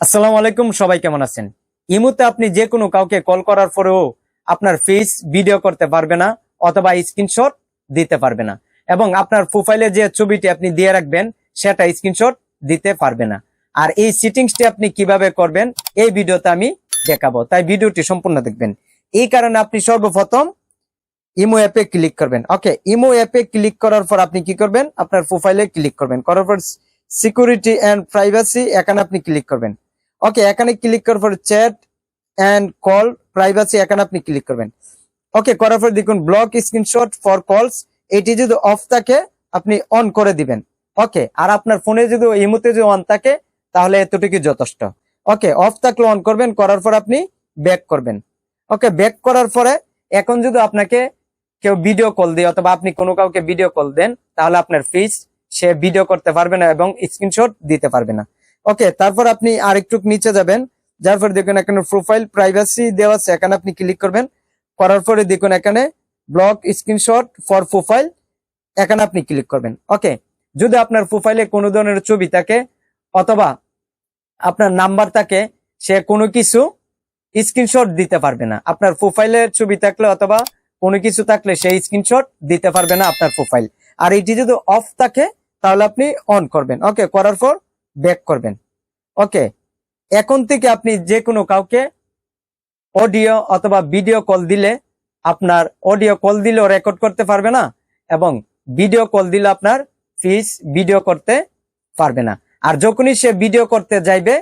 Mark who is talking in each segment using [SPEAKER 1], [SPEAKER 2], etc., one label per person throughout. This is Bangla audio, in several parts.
[SPEAKER 1] আসসালামু আলাইকুম, সবাই কেমন আছেন? ইমুতে আপনি যে কোনো কাউকে কল করার পরেও আপনার ফেস ভিডিও করতে পারবে না অথবা স্ক্রিনশট দিতে পারবে না। এবং আপনার প্রোফাইলে যে ছবিটি আপনি দিয়ে রাখবেন, সেটা স্ক্রিনশট দিতে পারবে না। আর এই সিটিংসটি আপনি কীভাবে করবেন, এই ভিডিওতে আমি দেখাবো। তাই ভিডিওটি সম্পূর্ণ দেখবেন। এই কারণে আপনি সর্বপ্রথম ইমো অ্যাপে ক্লিক করবেন। ওকে ইমো অ্যাপে ক্লিক করার পর আপনি কি করবেন? আপনার প্রোফাইলে ক্লিক করবেন। করার পর সিকিউরিটি অ্যান্ড প্রাইভেসি এখানে আপনি ক্লিক করবেন। ওকে এখানে ক্লিক করার পর চ্যাট অ্যান্ড কল প্রাইভেসি এখানে আপনি ক্লিক করবেন। ওকে করার পর দেখুন ব্লক স্ক্রিনশট ফর কলস এটি যদি অফ থাকে, আপনি অন করে দিবেন। ওকে আর আপনার ফোনে যদি এই মুহূর্তে যদি অন থাকে, তাহলে এতটুকু যথেষ্ট। ওকে অফ থাকলে অন করবেন, করার পর আপনি ব্যাক করবেন। ওকে ব্যাক করার পরে এখন যদি আপনাকে কেউ ভিডিও কল দিয়ে, অথবা আপনি কোনো কাউকে ভিডিও কল দেন, তাহলে আপনার ফিস সে ভিডিও করতে পারবে না এবং স্ক্রিনশট দিতে পারবে না। ওকে তারপর আপনি আরেকটু নিচে যাবেন। যার পরে দেখুন এখানে প্রোফাইল প্রাইভেসি দেওয়া আছে, এখানে আপনি ক্লিক করবেন। করার পরে দেখুন এখানে ব্লক স্ক্রিনশট ফর প্রোফাইল এখানে আপনি ক্লিক করবেন। ওকে যদি আপনার প্রোফাইলে কোনো ধরনের ছবি থাকে অথবা আপনার নাম্বার থাকে, সে কোনো কিছু স্ক্রিনশট দিতে পারবে না। আপনার প্রোফাইলের ছবি থাকলে অথবা কোনো কিছু থাকলে সেই স্ক্রিনশট দিতে পারবে না আপনার প্রোফাইল আর এটি যদি অফ থাকে, তাহলে আপনি অন করবেন। ওকে করার পর ব্যাক করবেন। ওকে এখন থেকে আপনি যে কোনো কাউকে অডিও অথবা ভিডিও কল দিলে আপনার অডিও কল দিলেও রেকর্ড করতে পারবে না এবং ভিডিও কল দিলে আপনার ফিস ভিডিও করতে পারবে না। আর যখনই সে ভিডিও করতে যাইবে,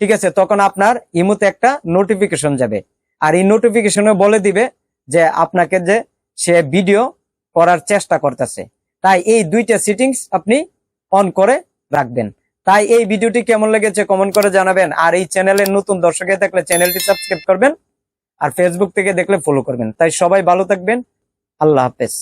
[SPEAKER 1] ঠিক আছে, তখন আপনার ইমুতে একটা নোটিফিকেশন যাবে। আর এই নোটিফিকেশনে বলে দিবে যে আপনাকে যে সে ভিডিও করার চেষ্টা করতেছে। তাই এই দুইটা সেটিংস আপনি অন করে রাখবেন। তাই এই ভিডিওটি কেমন লেগেছে কমেন্ট করে জানাবেন। আর এই চ্যানেলের নতুন দর্শকে থাকলে চ্যানেলটি সাবস্ক্রাইব করবেন, আর ফেসবুক থেকে দেখলে ফলো করবেন। তাই সবাই ভালো থাকবেন। আল্লাহ হাফেজ।